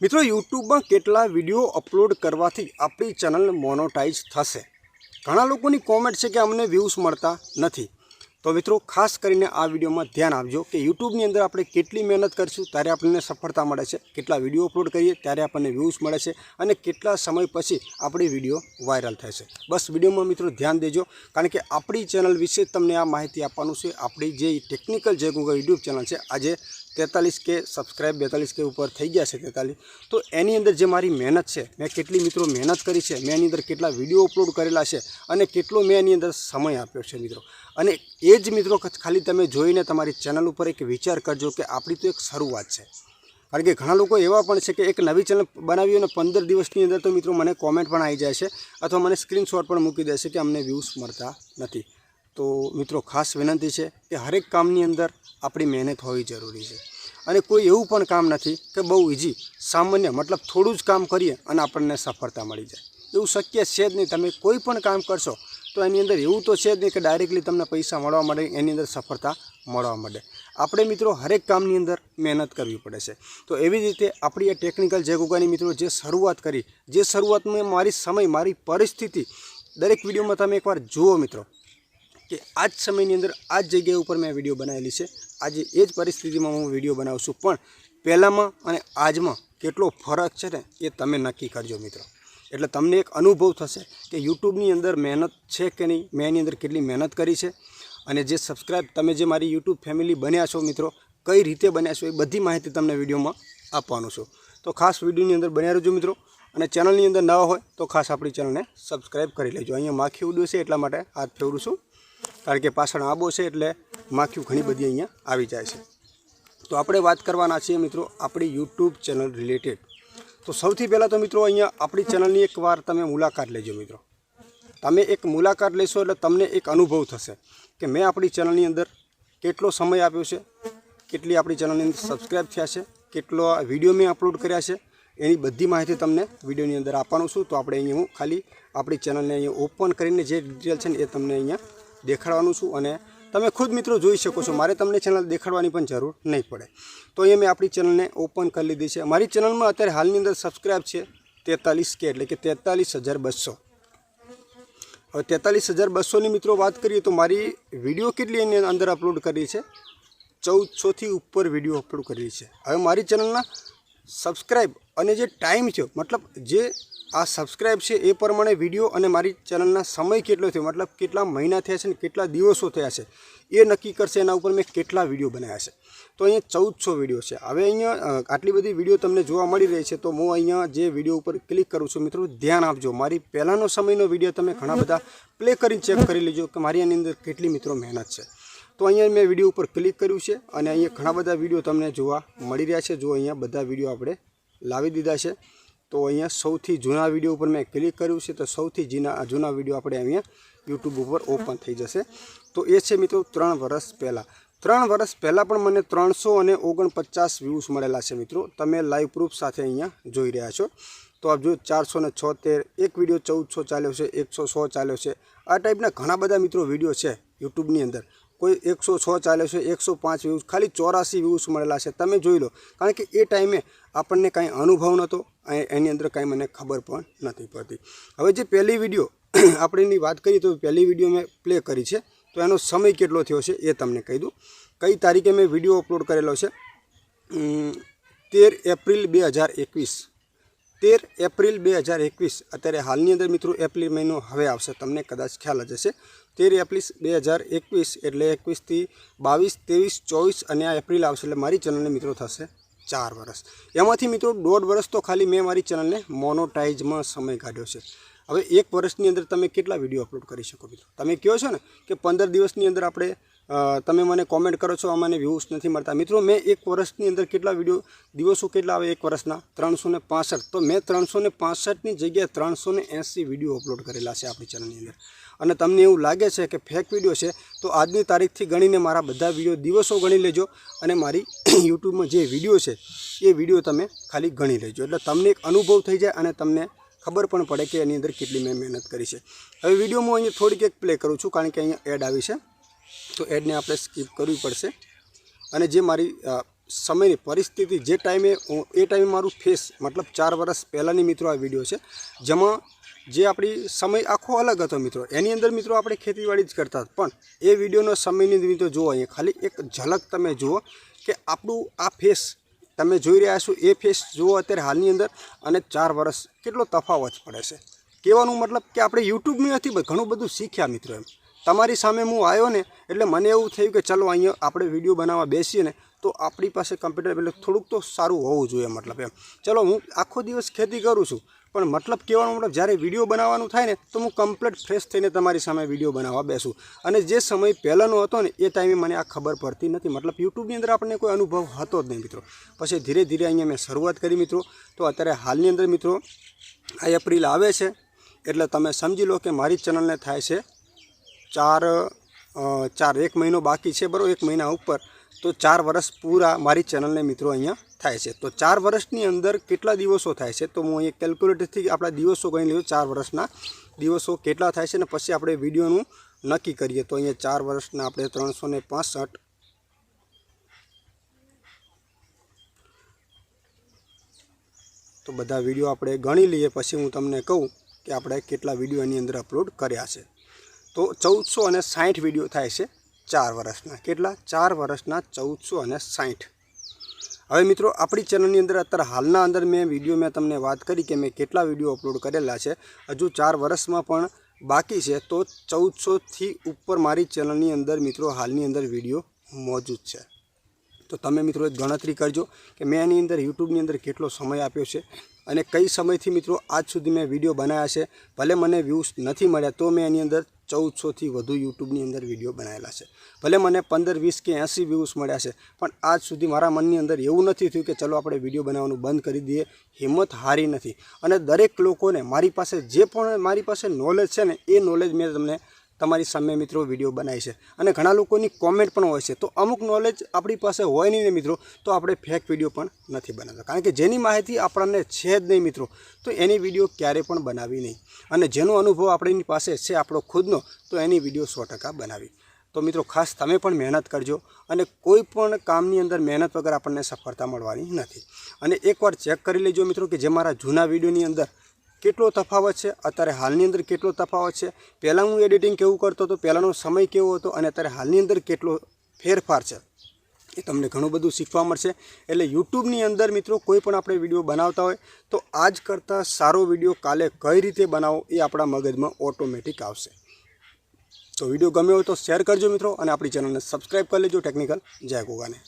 મિત્રો, યુટ્યુબમાં કેટલા વીડિયો અપલોડ કરવાથી આપણી ચેનલ મોનોટાઈઝ થશે? ઘણા લોકોની કોમેન્ટ છે કે અમને વ્યૂઝ મળતા નથી. તો મિત્રો, ખાસ કરીને આ વિડીયોમાં ધ્યાન આપજો કે યુટ્યુબની અંદર આપણે કેટલી મહેનત કરીશું, ત્યારે આપણને સફળતા મળે છે. કેટલા વીડિયો અપલોડ કરીએ, ત્યારે આપણને વ્યૂઝ મળે છે અને કેટલા સમય પછી આપણી વીડિયો વાયરલ થશે બસ વિડીયોમાં મિત્રો ધ્યાન દેજો, કારણ કે આપણી ચેનલ વિશે તમને આ માહિતી આપવાનું છે. આપણી જે ટેકનિકલ જે ગૂગલ યુટ્યુબ ચેનલ છે, આજે તેતાલીસ કે સબસ્ક્રાઈબ બેતાલીસ કે ઉપર થઈ ગયા છે તેતાલીસ. તો એની અંદર જે મારી મહેનત છે, મેં કેટલી મિત્રો મહેનત કરી છે, મેં એની અંદર કેટલા વીડિયો અપલોડ કરેલા છે અને કેટલો મેં એની અંદર સમય આપ્યો છે મિત્રો. અને એ જ મિત્રો ખાલી તમે જોઈને તમારી ચેનલ ઉપર એક વિચાર કરજો કે આપણી તો એક શરૂઆત છે. કારણ કે ઘણા લોકો એવા પણ છે કે એક નવી ચેનલ બનાવી અને પંદર દિવસની અંદર તો મિત્રો મને કોમેન્ટ પણ આવી જાય છે અથવા મને સ્ક્રીનશોટ પણ મૂકી દેશે કે અમને વ્યૂઝ મળતા નથી. તો મિત્રો ખાસ વિનંતી છે કે હરેક કામની અંદર આપણી મહેનત હોવી જરૂરી છે. અને કોઈ એવું પણ કામ નથી કે બહુ ઇઝી સામાન્ય, મતલબ થોડું જ કામ કરીએ અને આપણને સફળતા મળી જાય. એવું શક્ય છે જ નહીં. તમે કોઈ પણ કામ કરશો તો એની અંદર એવું તો છે જ નહીં કે ડાયરેક્ટલી તમને પૈસા મળવા માંડે, એની અંદર સફળતા મળવા માંડે. આપણે મિત્રો હરેક કામની અંદર મહેનત કરવી પડે છે. તો એવી રીતે આપણી આ ટેકનિકલ જેગુગાની મિત્રો જે શરૂઆત કરી, જે શરૂઆતમાં મારી સમય, મારી પરિસ્થિતિ, દરેક વિડીયોમાં તમે એકવાર જુઓ મિત્રો કે આ જ સમયની અંદર આ જ જગ્યા ઉપર મેં વીડિયો બનાવેલી છે. આજે એ જ પરિસ્થિતિમાં હું વીડિયો બનાવું છું. પણ પહેલાંમાં અને આજમાં કેટલો ફરક છે ને એ તમે નક્કી કરજો મિત્રો. એટલે તમને એક અનુભવ થશે કે યુટ્યુબની અંદર મહેનત છે કે નહીં મેં એની અંદર કેટલી મહેનત કરી છે અને જે સબસ્ક્રાઈબ તમે જે મારી યુટ્યુબ ફેમિલી બન્યા છો મિત્રો, કઈ રીતે બન્યા છો એ બધી માહિતી તમને વિડીયોમાં આપવાનું છું. તો ખાસ વિડીયોની અંદર બન્યા રહેજો મિત્રો અને ચેનલની અંદર નવા હોય તો ખાસ આપણી ચેનલને સબસ્ક્રાઈબ કરી લેજો. અહીંયા માખી ઉડ્યું છે એટલા માટે હાથ ફેરવું છું. કારણ કે પાછળ આબો છે એટલે માખીઓ ઘણી બધી અહીંયા આવી જાય છે. તો આપણે વાત કરવાના છીએ મિત્રો આપણી યુટ્યુબ ચેનલ રિલેટેડ તો સૌથી પહેલાં તો મિત્રો અહીંયા આપણી ચેનલની એકવાર તમે મુલાકાત લેજો મિત્રો. તમે એક મુલાકાત લેશો એટલે તમને એક અનુભવ થશે કે મેં આપણી ચેનલની અંદર કેટલો સમય આપ્યો છે, કેટલી આપણી ચેનલની અંદર સબસ્ક્રાઈબ થયા છે, કેટલો વીડિયો મેં અપલોડ કર્યા છે, એની બધી માહિતી તમને વિડીયોની અંદર આપવાનું છું. તો આપણે અહીંયા હું ખાલી આપણી ચેનલને અહીંયા ઓપન કરીને જે ડિટેલ છે ને એ તમને અહીંયા દેખાડવાનું છું અને તમે ખુદ મિત્રો જોઈ શકો છો, મારે તમને ચેનલ દેખાડવાની પણ જરૂર નહીં પડે. તો અહીંયા મેં આપણી ચેનલને ઓપન કરી લીધી છે. મારી ચેનલમાં અત્યારે હાલની અંદર સબસ્ક્રાઈબ છે તેતાલીસ કે એટલે કે તેતાલીસ હજાર બસો. હવે તેતાલીસ હજાર બસોની મિત્રો વાત કરીએ તો મારી વીડિયો કેટલી એની અંદર અપલોડ કરી છે? ચૌદસોથી ઉપર વીડિયો અપલોડ કરી છે. હવે મારી ચેનલના સબસ્ક્રાઈબ અને જે ટાઈમ છે, મતલબ જે આ સબસ્ક્રાઇબ છે એ પ્રમાણે વીડિયો અને મારી ચેનલના સમય કેટલો થયો? મતલબ કેટલા મહિના થયા છે ને કેટલા દિવસો થયા છે? એ નક્કી કરશે એના ઉપર મેં કેટલા વીડિયો બનાવ્યા છે. તો અહીંયા ચૌદસો વીડિયો છે. હવે અહીંયા આટલી બધી વીડિયો તમને જોવા મળી રહી છે, તો હું અહીંયા જે વીડિયો ઉપર ક્લિક કરું છું, મિત્રો, ધ્યાન આપજો. મારી પહેલાંનો સમયનો વીડિયો તમે ઘણા બધા પ્લે કરીને ચેક કરી લેજો કે મારી એની અંદર કેટલી મિત્રો મહેનત છે. તો અહીંયા મેં વીડિયો ઉપર ક્લિક કર્યું છે અને અહીંયા ઘણા બધા વીડિયો તમને જોવા મળી રહ્યા છે. જો અહીંયા બધા વીડિયો આપણે લાવી દીધા છે. તો અહીંયા સૌથી જૂના વીડિયો ઉપર મેં ક્લિક કર્યું છે, તો સૌથી જૂના જૂના વીડિયો આપણે અહીંયા યુટ્યુબ ઉપર ઓપન થઈ જશે. તો એ છે મિત્રો ત્રણ વર્ષ પહેલાં. ત્રણ વર્ષ પહેલાં પણ મને ત્રણસો અને ઓગણપચાસ વ્યૂઝ મળેલા છે મિત્રો. તમે લાઈવ પ્રૂફ સાથે અહીંયા જોઈ રહ્યા છો. તો આપ જો ચારસો ને છોતેર, એક વીડિયો ચૌદસો ચાલ્યો છે, એકસો સો ચાલ્યો છે. આ ટાઈપના ઘણા બધા મિત્રો વીડિયો છે યુટ્યુબની અંદર. કોઈ એકસો છ ચાલ્યો છે, એકસો પાંચ વ્યૂઝ ખાલી ચોરાસી વ્યૂઝ મળેલા છે. તમે જોઈ લો. કારણ કે એ ટાઈમે આપણને કાંઈ અનુભવ નહોતો એની અંદર કાંઈ મને ખબર પણ નથી પડતી. હવે જે પહેલી વીડિયો આપણેની વાત કરીએ તો પહેલી વીડિયો મેં પ્લે કરી છે, તો એનો સમય કેટલો થયો છે એ તમને કહી દઉં. કઈ તારીખે મેં વીડિયો અપલોડ કરેલો છે? તેર એપ્રિલ બે હજાર એકવીસ. તેર એપ્રિલ બે હજાર એકવીસ, અત્યારે હાલની અંદર મિત્રો એપ્રિલ મહિનો હવે આવશે, તમને કદાચ ખ્યાલ જ હશે. તેર એપ્રિલ બે હજાર એકવીસ એટલે એકવીસથી બાવીસ, ત્રેવીસ, ચોવીસ અને આ એપ્રિલ આવશે એટલે મારી ચેનલને મિત્રો થશે ચાર વર્ષ એમાંથી મિત્રો દોઢ વર્ષ તો ખાલી મેં મારી ચેનલને મોનોટાઇઝમાં સમય કાઢ્યો છે. હવે એક વર્ષની અંદર તમે કેટલા વીડિયો અપલોડ કરી શકો મિત્રો? તમે કહો છો ને કે પંદર દિવસની અંદર આપણે તમે મને કોમેન્ટ કરો છો અમને વ્યૂઝ નથી મળતા. મિત્રો, મેં એક વર્ષની અંદર કેટલા વીડિયો, દિવસો કેટલા આવે એક વર્ષના ત્રણસો ને તો મેં ત્રણસો ને જગ્યાએ ત્રણસો ને એંસી વીડિયો અપલોડ કરેલા છે આપણી ચેનલની અંદર. અને તમને એવું લાગે છે કે ફેક વીડિયો છે, તો આજની તારીખથી ગણીને મારા બધા વીડિયો દિવસો ગણી લેજો અને મારી યુટ્યુબમાં જે વીડિયો છે, એ વીડિયો તમે ખાલી ગણી લેજો. એટલે તમને એક અનુભવ થઈ જાય અને તમને ખબર પણ પડે કે એની અંદર કેટલી મેં મહેનત કરી છે. હવે વીડિયો હું અહીંયા થોડીક એક પ્લે કરું છું, કારણ કે અહીંયા એડ આવી છે. તો એડને આપણે સ્કીપ કરવી પડશે. અને જે મારી સમયની પરિસ્થિતિ જે ટાઈમે હું- એ ટાઈમે મારું ફેસ મતલબ ચાર વર્ષ પહેલાંની મિત્રો આ વીડિયો છે, જેમાં જે આપણી સમય આખો અલગ હતો મિત્રો. એની અંદર મિત્રો આપણે ખેતીવાડી જ કરતા. પણ એ વિડીયોનો સમયની મિત્રો જુઓ અહીંયા. ખાલી એક ઝલક તમે જુઓ કે આપણું આ ફેસ તમે જોઈ રહ્યા છો, એ ફેસ જુઓ અત્યારે હાલની અંદર અને ચાર વર્ષ કેટલો તફાવત પડે છે. કહેવાનું મતલબ કે આપણે યુટ્યુબમાંથી ઘણું બધું શીખ્યા મિત્રો એમ. તમારી સામે હું આવ્યો ને, એટલે મને એવું થયું કે ચલો અહીંયા આપણે વીડિયો બનાવવા બેસીએ ને તો આપણી પાસે કમ્પ્યુટર એટલે થોડુંક તો સારું હોવું જોઈએ મતલબ એમ. ચલો હું આખો દિવસ ખેતી કરું છું, પણ મતલબ કહેવાનો મતલબ જ્યારે વીડિયો બનાવવાનું થાય ને, તો હું કમ્પ્લીટ ફ્રેશ થઈને તમારી સામે વીડિયો બનાવવા બેસું. અને જે સમય પહેલાંનો હતો ને, એ ટાઈમે મને આ ખબર પડતી નથી. મતલબ યુટ્યુબની અંદર આપણને કોઈ અનુભવ હતો જ નહીં મિત્રો. પછી ધીરે ધીરે અહીંયા મેં શરૂઆત કરી મિત્રો. તો અત્યારે હાલની અંદર મિત્રો, આ એપ્રિલ આવે છે, એટલે તમે સમજી લો કે મારી ચેનલને થાય છે ચાર ચાર, એક મહિનો બાકી છે, બરાબર? એક મહિના ઉપર. તો ચાર વર્ષ પૂરા મારી ચેનલને મિત્રો અહીંયા થાય છે. તો ચાર વર્ષની અંદર કેટલા દિવસો થાય છે? તો હું અહીંયા કેલ્ક્યુલેટરથી આપણા દિવસો ગણી લઉં ચાર વર્ષના દિવસો કેટલા થાય છે ને પછી આપણે વિડીયોનું નક્કી કરીએ. તો અહીંયા ચાર વર્ષના આપણે ત્રણસો ને પાસઠ તો બધા વીડિયો આપણે ગણી લઈએ. પછી હું તમને કહું કે આપણે કેટલા વીડિયો એની અંદર અપલોડ કર્યા છે. તો ચૌદસો અને સાઠ વીડિયો થાય છે. ચાર વર્ષના, કેટલા? ચાર વર્ષના ચૌદસો અને સાઠ હવે મિત્રો, આપણી ચેનલની અંદર અત્યારે હાલના અંદર મેં વીડિયો મેં તમને વાત કરી કે મેં કેટલા વીડિયો અપલોડ કરેલા છે. હજુ ચાર વર્ષમાં પણ બાકી છે, તો ચૌદસોથી ઉપર મારી ચેનલની અંદર મિત્રો હાલની અંદર વીડિયો મોજૂદ છે. તો તમે મિત્રો ગણતરી કરજો કે મેં એની અંદર યુટ્યુબની અંદર કેટલો સમય આપ્યો છે અને કઈ સમયથી મિત્રો આજ સુધી મેં વીડિયો બનાવ્યા છે. ભલે મને વ્યૂઝ નથી મળ્યા, તો મેં એની અંદર ચૌદસોથી વધુ યુટ્યુબની અંદર વીડિયો બનાવેલા છે. ભલે મને પંદર, વીસ કે એંસી વ્યૂઝ મળ્યા છે, પણ આજ સુધી મારા મનની અંદર એવું નથી થયું કે ચલો આપણે વીડિયો બનાવવાનું બંધ કરી દઈએ. હિંમત હારી નથી. અને દરેક લોકોને મારી પાસે જે પણ મારી પાસે નોલેજ છે ને, એ નોલેજ મેં તમને તમારી સામે મિત્રો વીડિયો બનાવી છે. અને ઘણા લોકોની કોમેન્ટ પણ હોય છે. તો અમુક નોલેજ આપણી પાસે હોય નહીં ને મિત્રો, તો આપણે ફેક વીડિયો પણ નથી બનાવતા. કારણ કે જેની માહિતી આપણને છે જ નહીં મિત્રો, તો એની વીડિયો ક્યારે પણ બનાવી નહીં. અને જેનો અનુભવ આપણી પાસે છે આપણો ખુદનો, તો એની વીડિયો સો બનાવી. તો મિત્રો, ખાસ તમે પણ મહેનત કરજો અને કોઈ પણ કામની અંદર મહેનત વગર આપણને સફળતા મળવાની નથી. અને એકવાર ચેક કરી લેજો મિત્રો, કે જે મારા જૂના વિડીયોની અંદર કેટલો તફાવત છે? અત્યારે હાલની અંદર કેટલો તફાવત છે? પહેલાં હું એડિટિંગ કેવું કરતો હતો, પહેલાંનો સમય કેવો હતો અને અત્યારે હાલની અંદર કેટલો ફેરફાર છે? એ તમને ઘણું બધું શીખવા મળશે. એટલે યુટ્યુબની અંદર મિત્રો કોઈ પણ આપણે વીડિયો બનાવતા હોય, તો આજ કરતાં સારો વીડિયો કાલે કઈ રીતે બનાવો એ આપણા મગજમાં ઓટોમેટિક આવશે. તો વીડિયો ગમ્યો હોય તો શેર કરજો મિત્રો અને આપણી ચેનલને સબસ્ક્રાઈબ કરી લેજો ટેકનિકલ જય ગોગાને.